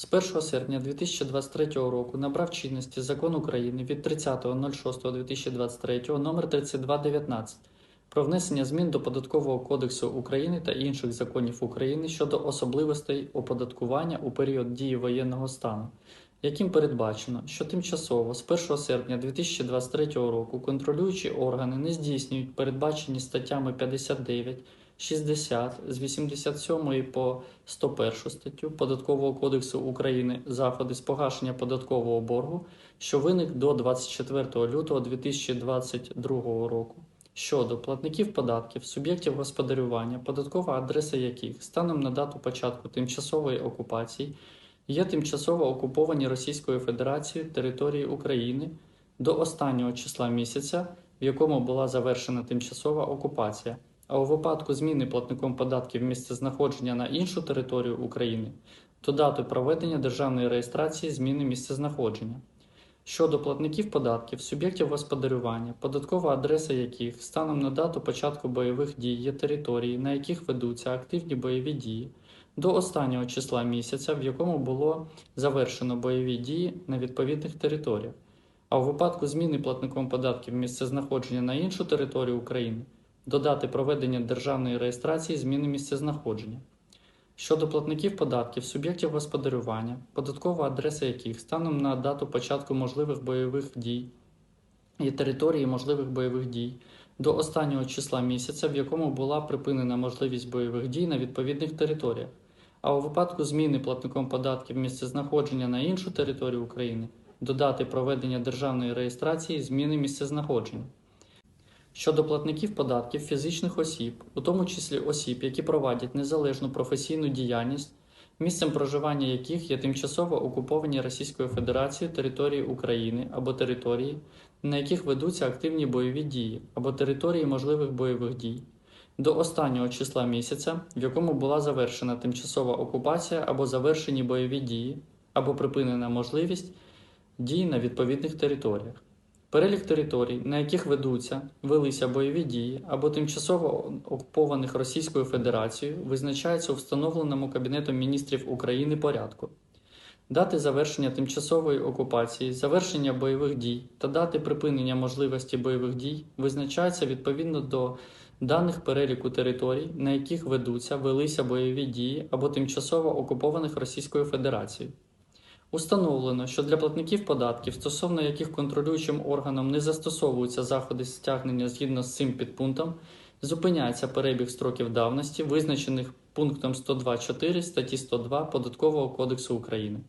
З 1 серпня 2023 року набрав чинності Закон України від 30.06.2023 номер 3219 про внесення змін до Податкового кодексу України та інших законів України щодо особливостей оподаткування у період дії воєнного стану, яким передбачено, що тимчасово з 1 серпня 2023 року контролюючі органи не здійснюють передбачені статтями 59, 60 з 87 по 101 статтю Податкового кодексу України заходи з погашення податкового боргу, що виник до 24 лютого 2022 року. Щодо платників податків, суб'єктів господарювання, податкова адреса яких станом на дату початку тимчасової окупації є тимчасово окуповані Російською Федерацією території України до останнього числа місяця, в якому була завершена тимчасова окупація, а у випадку зміни платником податків місцезнаходження на іншу територію України до дати проведення державної реєстрації зміни місцезнаходження. Щодо платників податків, суб'єктів господарювання, податкова адреса яких станом на дату початку бойових дій є території, на яких ведуться активні бойові дії, до останнього числа місяця, в якому було завершено бойові дії на відповідних територіях, а у випадку зміни платником податків місцезнаходження на іншу територію України до дати проведення державної реєстрації зміни місцезнаходження. Щодо платників податків, суб'єктів господарювання, податкова адреса яких станом на дату початку можливих бойових дій і території можливих бойових дій до останнього числа місяця, в якому була припинена можливість бойових дій на відповідних територіях, а у випадку зміни платником податків місцезнаходження на іншу територію України до дати проведення державної реєстрації зміни місцезнаходження. Щодо платників податків фізичних осіб, у тому числі осіб, які провадять незалежну професійну діяльність, місцем проживання яких є тимчасово окуповані Російською Федерацією території України або території, на яких ведуться активні бойові дії, або території можливих бойових дій, до останнього числа місяця, в якому була завершена тимчасова окупація або завершені бойові дії, або припинена можливість дій на відповідних територіях. Перелік територій, на яких ведуться, велися бойові дії або тимчасово окупованих Російською Федерацією, визначається у встановленому Кабінетом міністрів України порядку. Дати завершення тимчасової окупації, завершення бойових дій та дати припинення можливості бойових дій визначаються відповідно до даних переліку територій, на яких ведуться, велися бойові дії або тимчасово окупованих Російською Федерацією. Установлено, що для платників податків, стосовно яких контролюючим органом не застосовуються заходи стягнення згідно з цим підпунктом, зупиняється перебіг строків давності, визначених пунктом 102.4 статті 102 Податкового кодексу України.